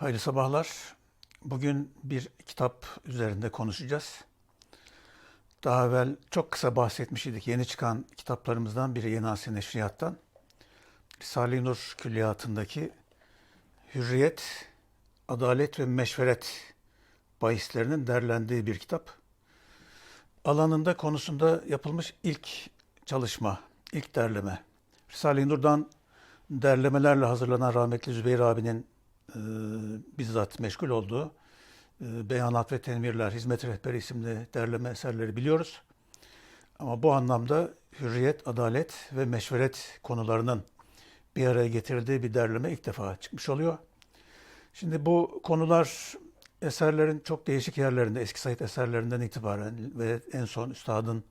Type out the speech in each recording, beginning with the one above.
Hayırlı sabahlar. Bugün bir kitap üzerinde konuşacağız. Daha evvel çok kısa bahsetmiş idik. Yeni çıkan kitaplarımızdan biri Yeni Asya Neşriyat'tan. Risale-i Nur Külliyatı'ndaki Hürriyet, Adalet ve Meşveret bahislerinin derlendiği bir kitap. Alanında konusunda yapılmış ilk çalışma, ilk derleme. Risale-i Nur'dan derlemelerle hazırlanan rahmetli Zübeyir abinin e, bizzat meşgul olduğu e, Beyanat ve Tenvirler, Hizmet Rehberi isimli derleme eserleri biliyoruz. Ama bu anlamda hürriyet, adalet ve meşveret konularının bir araya getirildiği bir derleme ilk defa çıkmış oluyor. Şimdi bu konular eserlerin çok değişik yerlerinde, eski Said eserlerinden itibaren ve en son Üstad'ın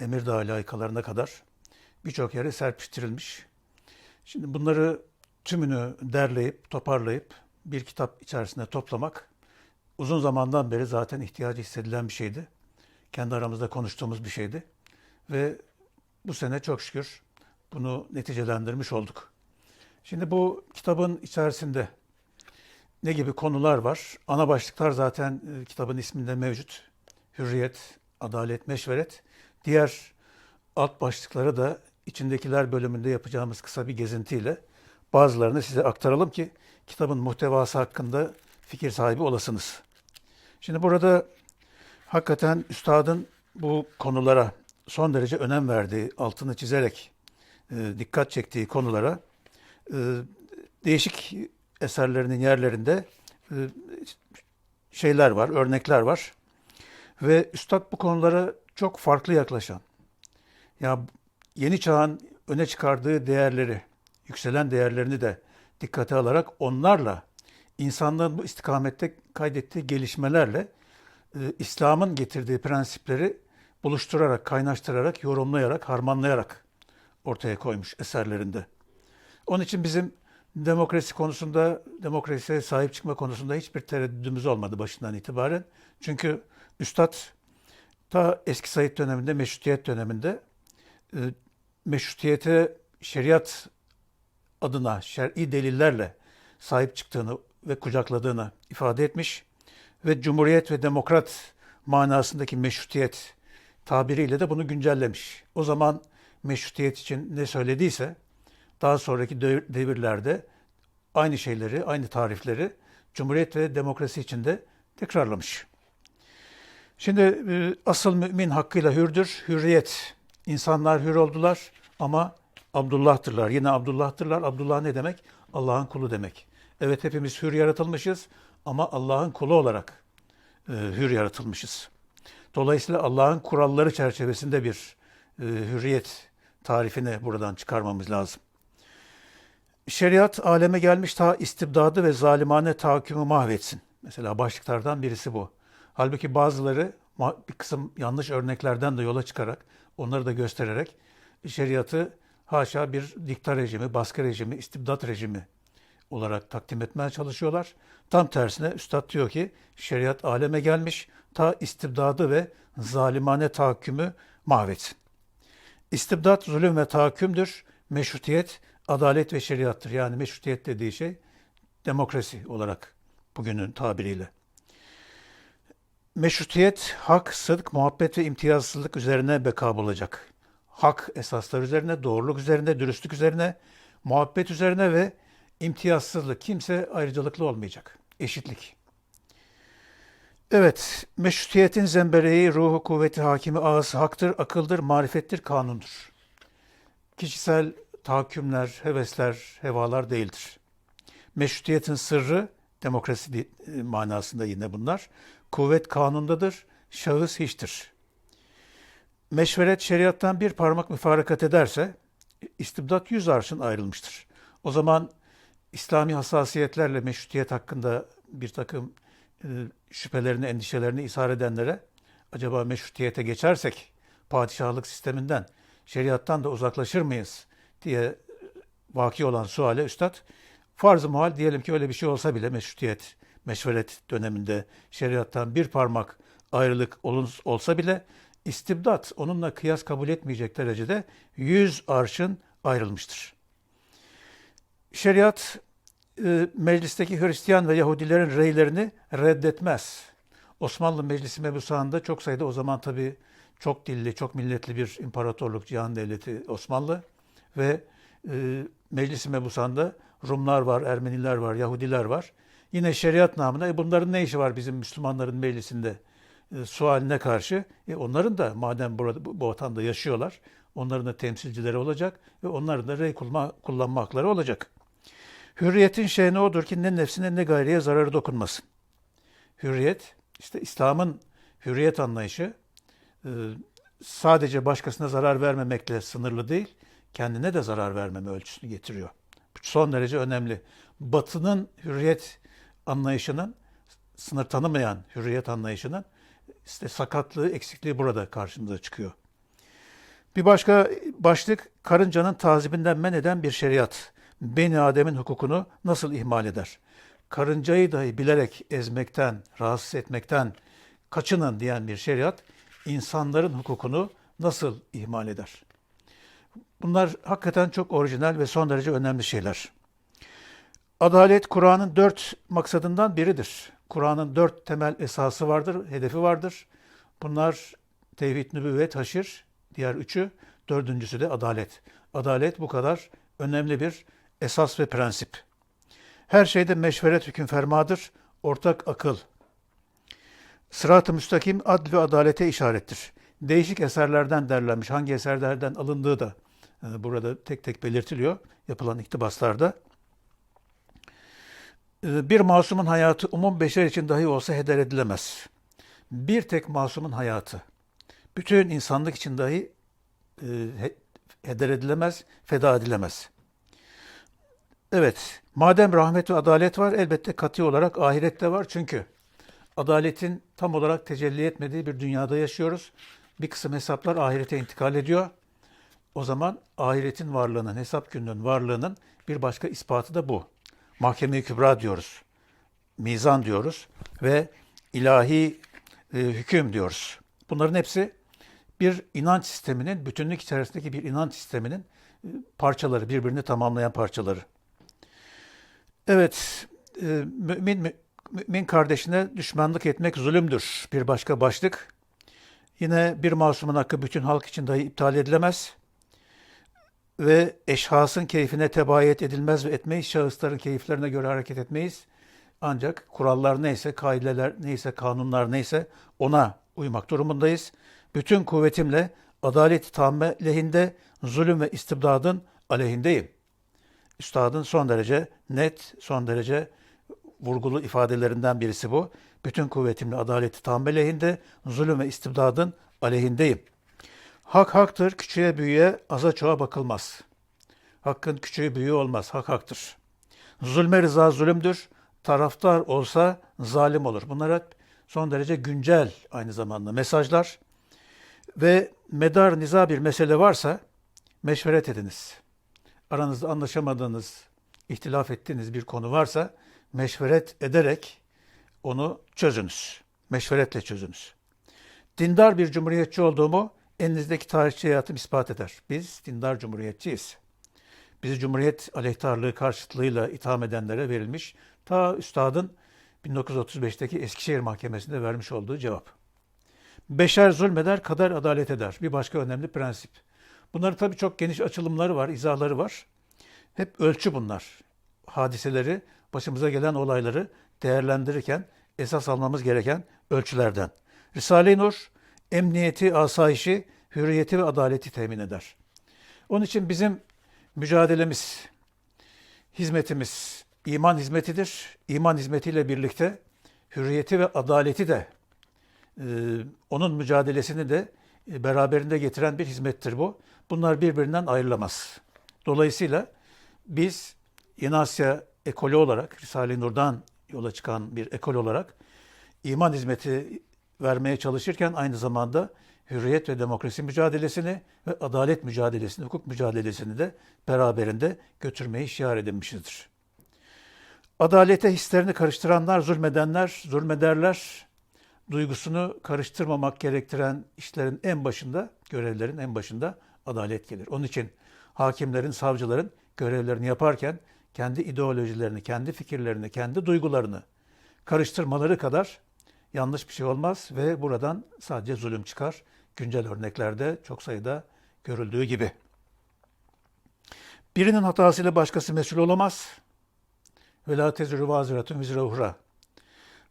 Emirdağ layıkalarına kadar birçok yere serpiştirilmiş. Şimdi bunları tümünü derleyip, toparlayıp bir kitap içerisinde toplamak uzun zamandan beri zaten ihtiyacı hissedilen bir şeydi. Kendi aramızda konuştuğumuz bir şeydi. Ve bu sene çok şükür bunu neticelendirmiş olduk. Şimdi bu kitabın içerisinde ne gibi konular var? Ana başlıklar zaten e, kitabın isminde mevcut. Hürriyet, adalet, meşveret. Diğer alt başlıkları da içindekiler bölümünde yapacağımız kısa bir gezintiyle bazılarını size aktaralım ki kitabın muhtevası hakkında fikir sahibi olasınız. Şimdi burada hakikaten üstadın bu konulara son derece önem verdiği, altını çizerek e, dikkat çektiği konulara e, değişik eserlerinin yerlerinde e, şeyler var, örnekler var. Ve üstad bu konulara çok farklı yaklaşan, ya yeni çağın öne çıkardığı değerleri, yükselen değerlerini de dikkate alarak onlarla insanlığın bu istikamette kaydettiği gelişmelerle e, İslam'ın getirdiği prensipleri buluşturarak, kaynaştırarak, yorumlayarak, harmanlayarak ortaya koymuş eserlerinde. Onun için bizim demokrasi konusunda, demokrasiye sahip çıkma konusunda hiçbir tereddüdümüz olmadı başından itibaren. Çünkü Üstad ta eski Said döneminde, meşrutiyet döneminde e, meşrutiyete şeriat adına şer'i delillerle sahip çıktığını ve kucakladığını ifade etmiş ve cumhuriyet ve demokrat manasındaki meşrutiyet tabiriyle de bunu güncellemiş. O zaman meşrutiyet için ne söylediyse daha sonraki devirlerde aynı şeyleri, aynı tarifleri cumhuriyet ve demokrasi için de tekrarlamış. Şimdi e, asıl mümin hakkıyla hürdür, hürriyet. İnsanlar hür oldular ama Abdullah'tırlar. Yine Abdullah'tırlar. Abdullah ne demek? Allah'ın kulu demek. Evet hepimiz hür yaratılmışız ama Allah'ın kulu olarak e, hür yaratılmışız. Dolayısıyla Allah'ın kuralları çerçevesinde bir e, hürriyet tarifini buradan çıkarmamız lazım. Şeriat aleme gelmiş ta istibdadı ve zalimane tahakkümü mahvetsin. Mesela başlıklardan birisi bu. Halbuki bazıları bir kısım yanlış örneklerden de yola çıkarak, onları da göstererek şeriatı haşa bir dikta rejimi, baskı rejimi, istibdat rejimi olarak takdim etmeye çalışıyorlar. Tam tersine Üstad diyor ki şeriat aleme gelmiş ta istibdadı ve zalimane tahakkümü mahvetsin. İstibdat zulüm ve tahakkümdür. Meşrutiyet adalet ve şeriattır. Yani meşrutiyet dediği şey demokrasi olarak bugünün tabiriyle. Meşrutiyet hak, sıdk, muhabbet ve imtiyazsızlık üzerine beka bulacak. Hak esaslar üzerine, doğruluk üzerine, dürüstlük üzerine, muhabbet üzerine ve imtiyazsızlık. Kimse ayrıcalıklı olmayacak. Eşitlik. Evet, meşrutiyetin zembereği, ruhu, kuvveti, hakimi, ağası haktır, akıldır, marifettir, kanundur. Kişisel tahakkümler, hevesler, hevalar değildir. Meşrutiyetin sırrı, demokrasi manasında yine bunlar, kuvvet kanundadır, şahıs hiçtir. Meşveret şeriattan bir parmak müfarakat ederse, istibdat yüz arşın ayrılmıştır. O zaman İslami hassasiyetlerle meşrutiyet hakkında bir takım e, şüphelerini, endişelerini ishar edenlere acaba meşrutiyete geçersek padişahlık sisteminden, şeriattan da uzaklaşır mıyız diye vaki olan suale üstad farz-ı muhal diyelim ki öyle bir şey olsa bile meşrutiyet, meşveret döneminde şeriattan bir parmak ayrılık olsa bile istibdat onunla kıyas kabul etmeyecek derecede yüz arşın ayrılmıştır. Şeriat e, meclisteki Hristiyan ve Yahudilerin reylerini reddetmez. Osmanlı Meclisi mebusağında çok sayıda o zaman tabii çok dilli, çok milletli bir imparatorluk, cihan devleti Osmanlı ve e, Meclisi mebusağında Rumlar var, Ermeniler var, Yahudiler var. Yine şeriat namına e, bunların ne işi var bizim Müslümanların meclisinde e, sualine karşı? E, onların da madem burada bu, bu vatanda yaşıyorlar, onların da temsilcileri olacak ve onların da rey kullanma, kullanma hakları olacak. Hürriyetin şeyini odur ki ne nefsine ne gayriye zararı dokunmasın. Hürriyet, işte İslam'ın hürriyet anlayışı e, sadece başkasına zarar vermemekle sınırlı değil, kendine de zarar vermeme ölçüsünü getiriyor. Bu son derece önemli. Batı'nın hürriyet anlayışının, sınır tanımayan hürriyet anlayışının işte sakatlığı, eksikliği burada karşımıza çıkıyor. Bir başka başlık karıncanın tazibinden men eden bir şeriat. Beni Adem'in hukukunu nasıl ihmal eder? Karıncayı dahi bilerek ezmekten, rahatsız etmekten kaçının diyen bir şeriat insanların hukukunu nasıl ihmal eder? Bunlar hakikaten çok orijinal ve son derece önemli şeyler. Adalet Kur'an'ın dört maksadından biridir. Kur'an'ın dört temel esası vardır, hedefi vardır. Bunlar tevhid, nübüvvet, haşir, diğer üçü, dördüncüsü de adalet. Adalet bu kadar önemli bir esas ve prensip. Her şeyde meşveret hüküm fermadır, ortak akıl. Sırat-ı müstakim adl ve adalete işarettir. Değişik eserlerden derlenmiş, hangi eserlerden alındığı da e, burada tek tek belirtiliyor yapılan iktibaslarda. E, Bir masumun hayatı umum beşer için dahi olsa heder edilemez. Bir tek masumun hayatı, bütün insanlık için dahi e, heder edilemez, feda edilemez. Evet, madem rahmet ve adalet var, elbette kat'i olarak ahirette var. Çünkü adaletin tam olarak tecelli etmediği bir dünyada yaşıyoruz. Bir kısım hesaplar ahirete intikal ediyor. O zaman ahiretin varlığının, hesap gününün varlığının bir başka ispatı da bu. Mahkeme-i Kübra diyoruz. Mizan diyoruz ve ilahi e, hüküm diyoruz. Bunların hepsi bir inanç sisteminin, bütünlük içerisindeki bir inanç sisteminin e, parçaları, birbirini tamamlayan parçaları. Evet, e, mümin, mümin kardeşine düşmanlık etmek zulümdür. Bir başka başlık. Yine bir masumun hakkı bütün halk için dahi iptal edilemez. Ve eşhasın keyfine tebayet edilmez ve etmeyiz. Şahısların keyiflerine göre hareket etmeyiz. Ancak kurallar neyse, kaideler neyse, kanunlar neyse ona uymak durumundayız. Bütün kuvvetimle adalet-i tamme lehinde, zulüm ve istibdadın aleyhindeyim. Üstadın son derece net, son derece vurgulu ifadelerinden birisi bu. Bütün kuvvetimle adaleti tamme lehinde, zulüm ve istibdadın aleyhindeyim. Hak haktır, küçüğe büyüğe, aza çoğa bakılmaz. Hakkın küçüğü büyüğü olmaz, hak haktır. Zulme rıza zulümdür, taraftar olsa zalim olur. Bunlar hep son derece güncel aynı zamanda mesajlar. Ve medar niza bir mesele varsa meşveret ediniz. Aranızda anlaşamadığınız, ihtilaf ettiğiniz bir konu varsa meşveret ederek onu çözünüz. Meşveretle çözünüz. Dindar bir cumhuriyetçi olduğumu elinizdeki tarihçi hayatım ispat eder. Biz dindar cumhuriyetçiyiz. Bizi cumhuriyet aleyhtarlığı karşıtlığıyla itham edenlere verilmiş ta üstadın 1935'teki Eskişehir Mahkemesi'nde vermiş olduğu cevap. Beşer zulmeder, kader adalet eder. Bir başka önemli prensip. Bunları tabii çok geniş açılımları var, izahları var. Hep ölçü bunlar. Hadiseleri, başımıza gelen olayları değerlendirirken esas almamız gereken ölçülerden. Risale-i Nur, emniyeti, asayişi, hürriyeti ve adaleti temin eder. Onun için bizim mücadelemiz, hizmetimiz iman hizmetidir. İman hizmetiyle birlikte hürriyeti ve adaleti de e, onun mücadelesini de e, beraberinde getiren bir hizmettir bu. Bunlar birbirinden ayrılamaz. Dolayısıyla biz Yeni Asya ekolü olarak, Risale-i Nur'dan yola çıkan bir ekol olarak iman hizmeti vermeye çalışırken aynı zamanda hürriyet ve demokrasi mücadelesini ve adalet mücadelesini, hukuk mücadelesini de beraberinde götürmeyi şiar edinmişizdir. Adalete hislerini karıştıranlar, zulmedenler, zulmederler. Duygusunu karıştırmamak gerektiren işlerin en başında, görevlerin en başında adalet gelir. Onun için hakimlerin, savcıların görevlerini yaparken kendi ideolojilerini, kendi fikirlerini, kendi duygularını karıştırmaları kadar yanlış bir şey olmaz ve buradan sadece zulüm çıkar. Güncel örneklerde çok sayıda görüldüğü gibi. Birinin hatasıyla başkası mesul olamaz. Ve la tezürü vaziratun vizre uhra.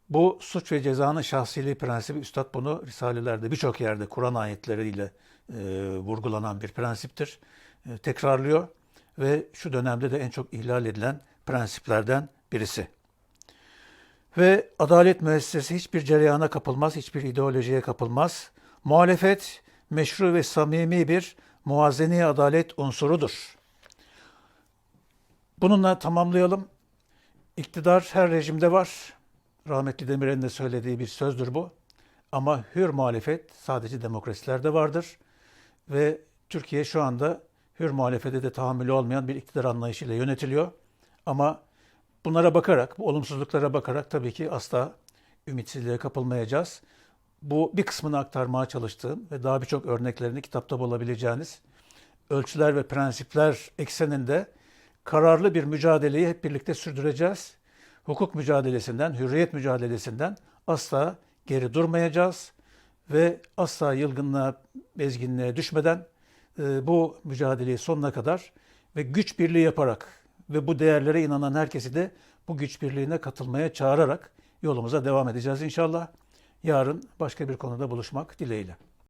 Bu suç ve cezanın şahsiliği prensibi Üstad bunu Risalelerde birçok yerde Kur'an ayetleriyle e, vurgulanan bir prensiptir. E, tekrarlıyor ve şu dönemde de en çok ihlal edilen prensiplerden birisi. Ve adalet müessesesi hiçbir cereyana kapılmaz, hiçbir ideolojiye kapılmaz. Muhalefet meşru ve samimi bir muazzeni adalet unsurudur. Bununla tamamlayalım. İktidar her rejimde var. Rahmetli Demirel'in de söylediği bir sözdür bu. Ama hür muhalefet sadece demokrasilerde vardır. Ve Türkiye şu anda hür muhalefete de tahammülü olmayan bir iktidar anlayışıyla yönetiliyor. Ama bunlara bakarak, bu olumsuzluklara bakarak tabii ki asla ümitsizliğe kapılmayacağız. Bu bir kısmını aktarmaya çalıştığım ve daha birçok örneklerini kitapta bulabileceğiniz ölçüler ve prensipler ekseninde kararlı bir mücadeleyi hep birlikte sürdüreceğiz. Hukuk mücadelesinden, hürriyet mücadelesinden asla geri durmayacağız ve asla yılgınlığa, bezginliğe düşmeden e, bu mücadeleyi sonuna kadar ve güç birliği yaparak ve bu değerlere inanan herkesi de bu güç birliğine katılmaya çağırarak yolumuza devam edeceğiz inşallah. Yarın başka bir konuda buluşmak dileğiyle.